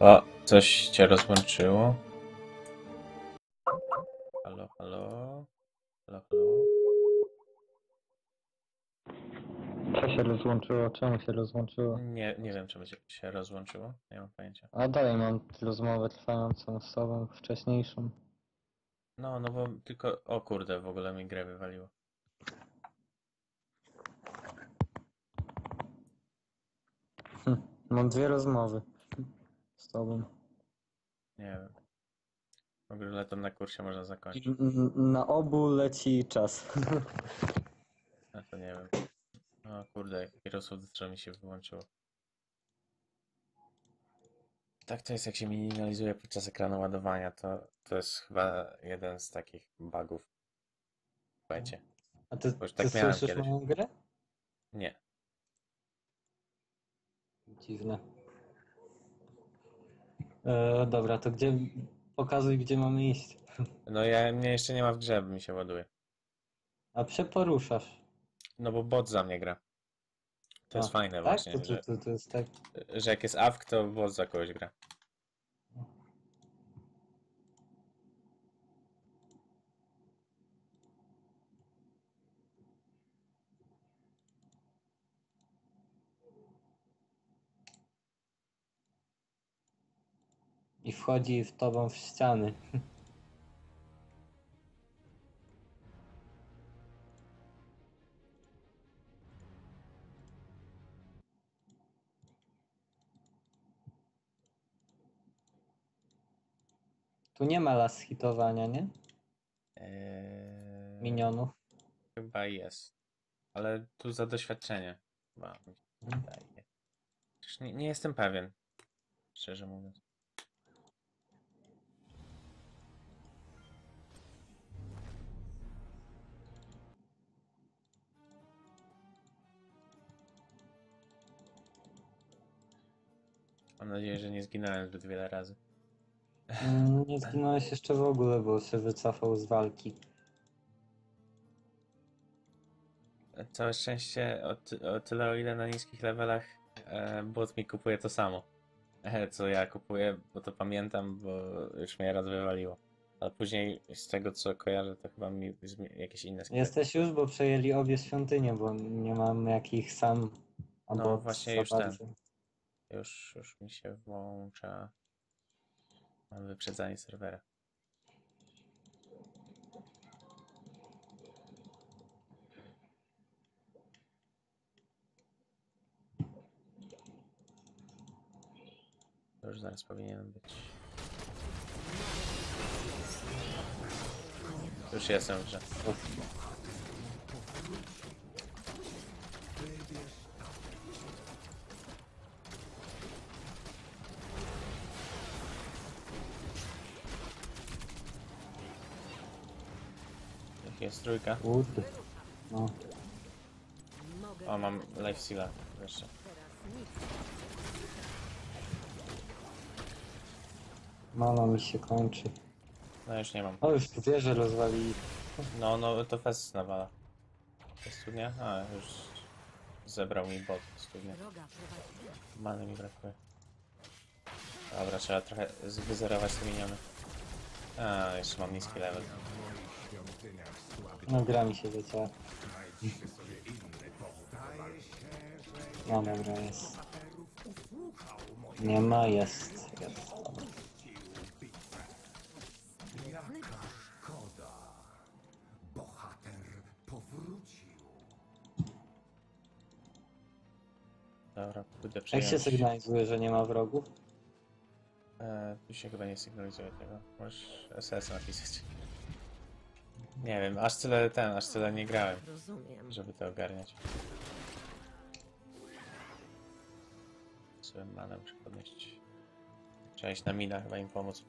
O, coś cię rozłączyło. Halo, halo. Halo, halo. Co się rozłączyło? Czemu się rozłączyło? Nie, nie wiem, czemu się- się rozłączyło. Nie mam pojęcia. A dalej mam rozmowę trwającą z tobą, wcześniejszą. No, no bo tylko... O kurde, w ogóle mi grę wywaliło. Hm, Mam dwie rozmowy z tobą. Nie wiem. W ogóle to na kursie można zakończyć. n- Na obu leci czas. No to nie wiem. O kurde, Heroes co mi się wyłączyło. Tak to jest, jak się minimalizuje podczas ekranu ładowania. To, to jest chyba jeden z takich bugów. Słuchajcie. A ty, Bo już ty tak miałem słyszysz kiedyś. moją grę? Nie. Dziwne. E, dobra, to gdzie... Pokazuj, gdzie mamy iść. No ja mnie jeszcze nie ma w grze, mi się ładuje. A przeporuszasz. No bo bot za mnie gra. To jest A, fajne Tak? właśnie, To, to, to, to jest tak. że jak jest AWK, to bot za kogoś gra. I wchodzi w tobą w ściany. Tu nie ma las hitowania, nie? Eee, Minionów. Chyba jest. Ale tu za doświadczenie. Chyba mi się Mhm. wydaje. Przecież nie, nie jestem pewien. Szczerze mówiąc. Mam nadzieję, że nie zginąłem zbyt wiele razy. Mm, Nie zginąłeś jeszcze w ogóle, bo się wycofał z walki. Całe szczęście o, ty, o tyle, o ile na niskich levelach e, bot mi kupuje to samo, e, co ja kupuję, bo to pamiętam, bo już mnie raz wywaliło. Ale później z tego co kojarzę, to chyba mi jakieś inne sklepy. Jesteś już, bo przejęli obie świątynie, bo nie mam jakich sam. No, właśnie już ten. Już, już mi się włącza. Mam wyprzedzanie serwera. Już zaraz powinienem być. Już jestem w grze. Jest trójka? Kurde. No. O, mam life steala jeszcze. Mama mi się kończy. No już nie mam. O, już tu wieżę rozwalili. No, no to fest nawala. To studnia? A, już zebrał mi bot studnia. Many mi brakuje. Dobra, trzeba trochę wyzerować te miniony. A, jeszcze mam niski level. No gra mi się zacięła. No dobra, jest. Nie ma, jest. jest. Dobra. Dobra, pójdę Jak się przejąć. sygnalizuje, że nie ma wrogów? E, tu się chyba nie sygnalizuje tego. Możesz SS napisać. Nie wiem, aż tyle ten, aż tyle nie grałem, Rozumiem. żeby to ogarniać. Sobie manę muszę podnieść. Trzeba iść na mina, chyba im pomóc.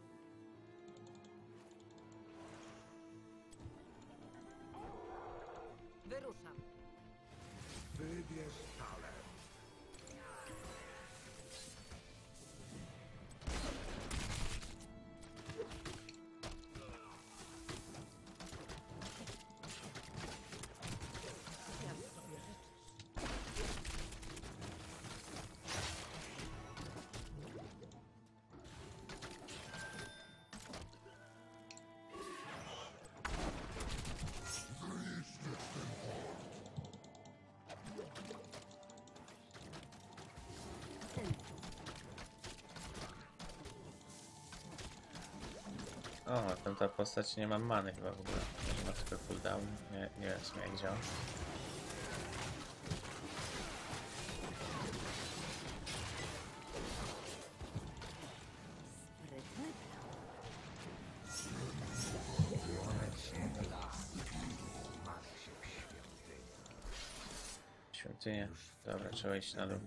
O, tam ta postać nie ma many chyba w ogóle. Może ma tylko cooldown. Nie, nie wiem w sumie jak działa. Sprytny Świątynię. Dobra, trzeba iść na dół.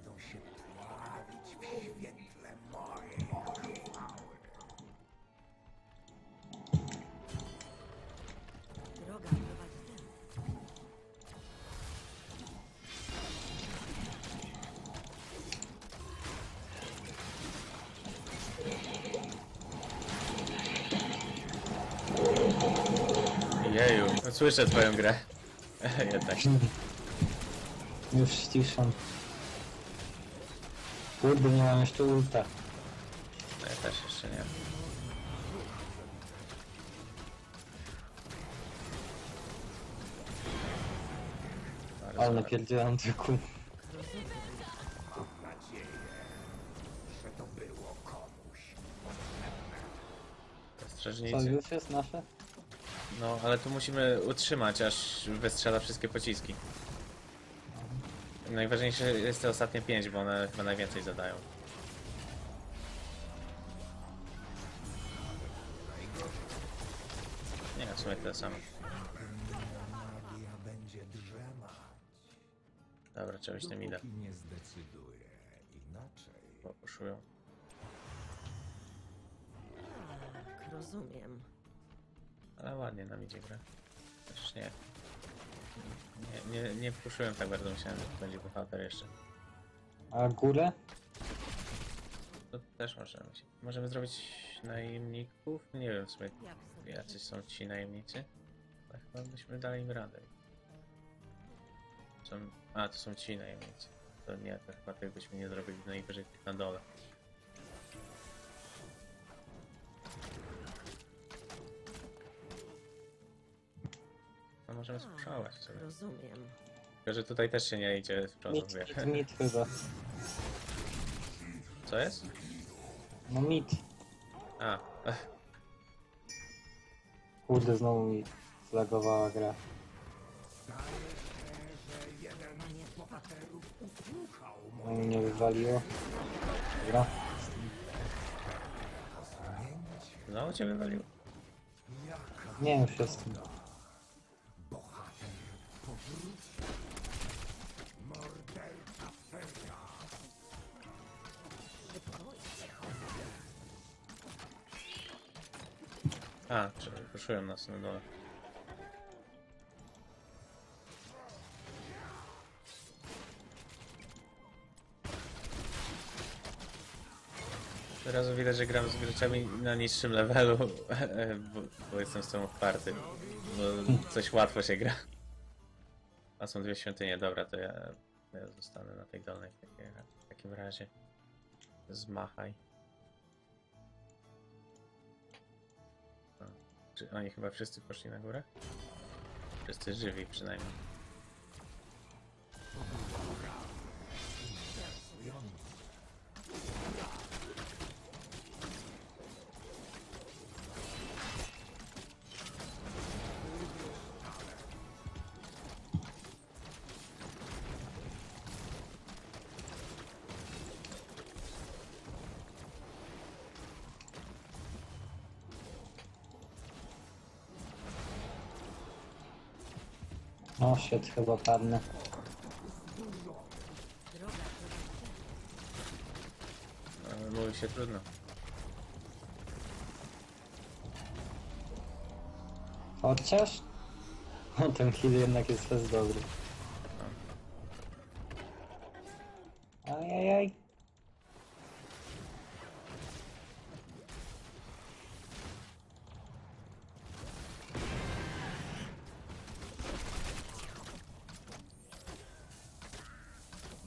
Jeju, słyszę twoją grę. Jednak. Już ściszam. Kurde, nie mam jeszcze ulta. Ja też jeszcze nie. Bardzo Ale napierdzielam tylko. To Strażnicy. już jest nasze? No, ale tu musimy utrzymać, aż wystrzela wszystkie pociski. Najważniejsze jest te ostatnie pięć, bo one chyba najwięcej zadają. Nie, w sumie tyle samo. Dobra, trzeba iść tym ida. dopóki nie zdecyduje inaczej. Tak, rozumiem. Ale ładnie nam idzie gra. Chociaż nie. Nie, nie, nie tak bardzo, myślałem, że to będzie bohater jeszcze. A górę? To też możemy. się- Możemy zrobić najemników? Nie wiem w sumie jacyś są ci najemnicy. Ale chyba byśmy dali im radę. Są... A, to są ci najemnicy. To nie, to chyba tych byśmy nie zrobili najwyżej na dole. Możemy spróbować sobie. Rozumiem. Tylko, że tutaj też się nie idzie z przodu, Mit, wiesz. mit, mit chyba. Co jest? No mit. A, Kurde, znowu mi zlagowała gra. No mnie wywaliło. Dobra. znowu cię wywaliło. Nie, już jestem. A, puszują nas na dole. Od razu widać, że gram z graczami na niższym levelu, bo, bo jestem z tą otwarty. Bo coś łatwo się gra. A są dwie świątynie, dobra, to ja, ja zostanę na tej dolnej w takim razie. Zmachaj. Czy oni chyba wszyscy poszli na górę? Wszyscy żywi przynajmniej. O, shit, chyba padnę. Ale mówi się trudno. Chociaż? O, ten kill jednak jest też dobry. Ajajaj.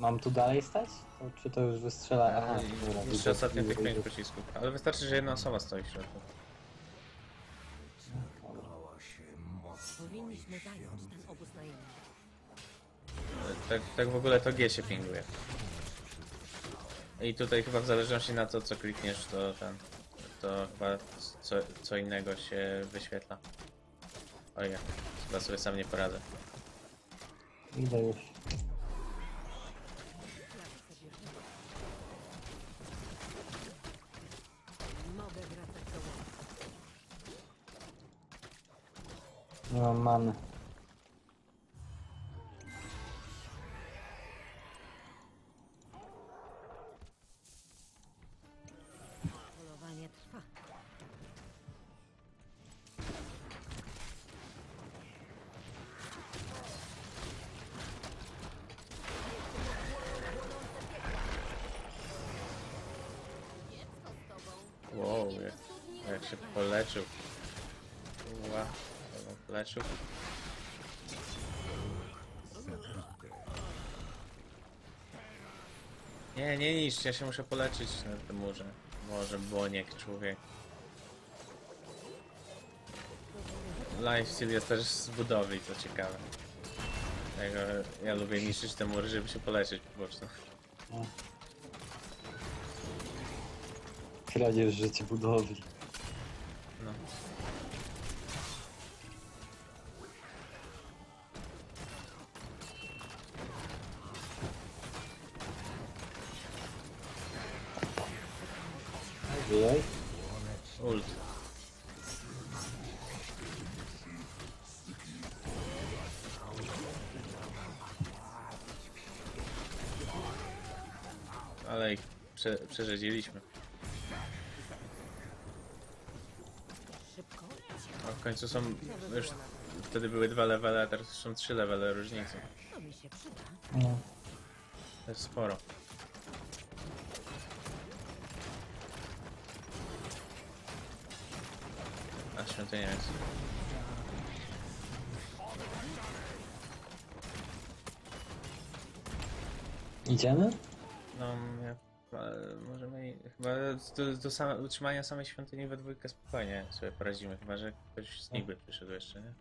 Mam tu dalej stać? To, czy to już wystrzela? Aha, dobra, Jeszcze widzę, ostatnie widzę, tych pięć pocisków. Ale wystarczy, że jedna osoba stoi w środku. Powinniśmy zająć ten obóz najemny. Tak, tak w ogóle to G się pinguje. I tutaj chyba w zależności na to, co klikniesz, to ten to chyba co, co innego się wyświetla. Ojej, chyba sobie sam nie poradzę. Idę już. Mogę wracać do łowu. Nie mam many. Polowanie trwa. Wow, jak, jak się poleczył. Ła, poleczył. Nie, nie niszcz, ja się muszę poleczyć na tym murze. Może boniek, człowiek. Lifesteal jest też z budowli, co ciekawe. Dlatego ja lubię niszczyć te mury, żeby się poleczyć po prostu. Kradzież życie budowli. Ojej. Ult. Ale ich prze, przerzedziliśmy. A w końcu są już wtedy były dwa levele, a teraz są trzy levele różnicy. To mi się przyda. No. To jest sporo. A świątynia jest. Idziemy? No, ja, e, możemy chyba do, do same, utrzymania samej świątyni we dwójkę spokojnie sobie poradzimy, chyba że ktoś z nich by przyszedł jeszcze, nie?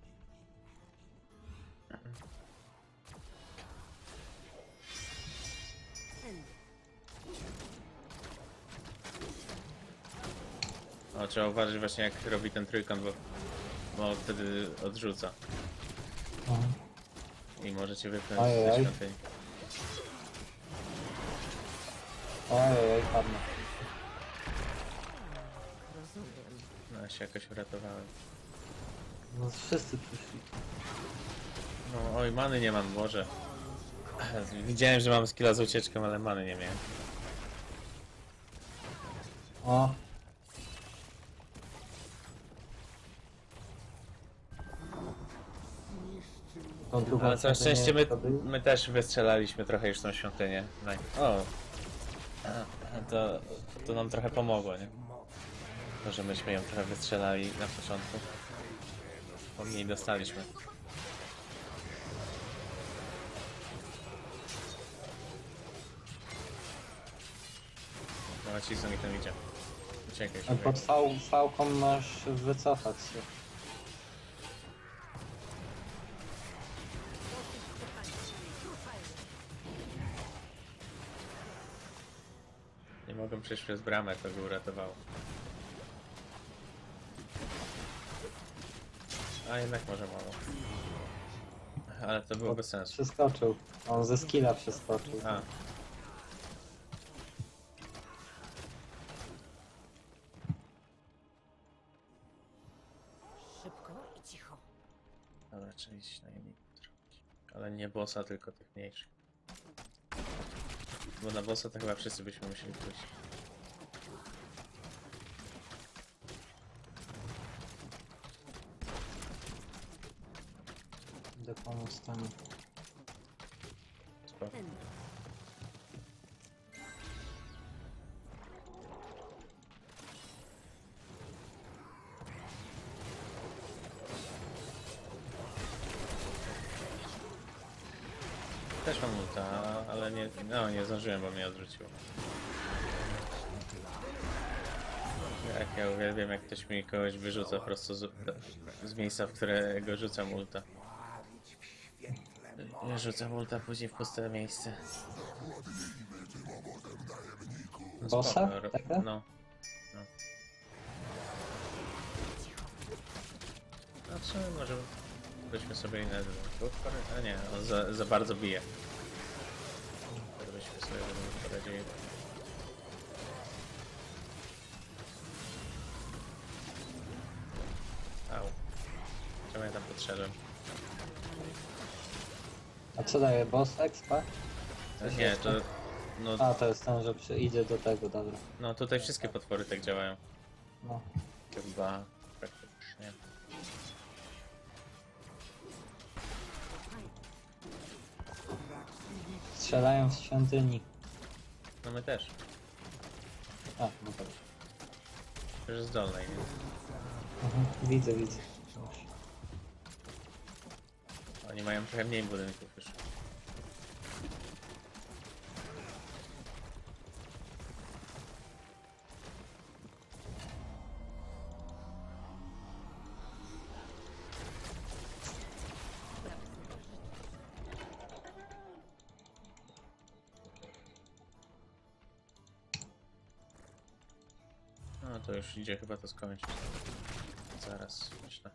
O, trzeba uważać właśnie jak robi ten trójkąt, bo, bo wtedy odrzuca No. i możecie wypchnąć ze świątyni. Ojej, padnę. No, ja się jakoś uratowałem. No wszyscy przyszli. No, oj, many nie mam, Boże. Widziałem, że mam skilla z ucieczką, ale many nie miałem. O. Ale całe szczęście my, my też wystrzelaliśmy trochę już tą świątynię. No, o! To, to nam trochę pomogło, nie? To, że myśmy ją trochę wystrzelali na początku. Bo mniej dostaliśmy. No, ci co mi tam idzie. Uciekaj. Pod V, V-ką masz wycofać się. Przejść przez bramę, to by uratowało. A jednak może mało. Ale to było bez sensu. Przeskoczył. On ze skilla przeskoczył. A. Szybko i cicho. Dobra, iść na innej drogi. Ale nie bossa, tylko tych mniejszych. Bo na bossa to chyba wszyscy byśmy musieli pójść. Spoko. Tędy. Też mam ulta, ale nie, no, nie zdążyłem, bo mnie odrzuciło. Jak ja uwielbiam, jak ktoś mi kogoś wyrzuca prosto z, z miejsca, w którego rzucam ulta. Rzucę multa później w puste miejsce. Bossa? Spoko, Taka? No. No. No w sumie może byśmy sobie inne dwóch A nie, on za, za bardzo bije. To byśmy sobie poradzili. Au. Czemu ja tam podszedłem? A co daje boss expa? Coś Nie, jeszcze? to... No, A, to jest ten, że przy, idzie do tego, dobra. no tutaj wszystkie potwory tak działają. No. Chyba praktycznie. Strzelają z świątyni. No my też. A, no dobrze. Że z dolnej, nie? Mhm. Widzę, widzę. Oni mają trochę mniej budynków już. Już idzie chyba to skończyć. Zaraz, myślę.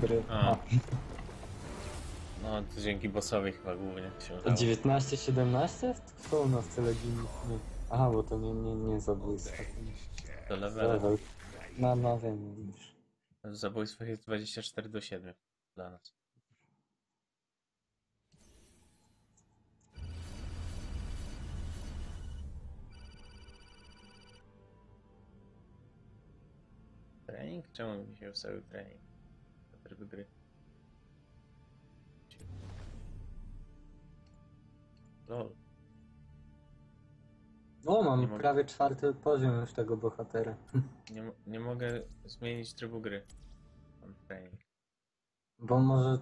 Gry. A. A. No to dzięki bossowi chyba głównie się To udało. 19-17? Co u nas tyle ginie? Aha, bo to nie, nie, nie zabójstwo. To level. No, no wiem już. Zabójstwach jest 24 do 7 dla nas. Trening? Czemu mi się ustawił trening? Do trybu gry. Lol. O, mam Nie mogę. prawie czwarty poziom już tego bohatera. Nie, mo- nie mogę zmienić trybu gry. Mam trening. Bo może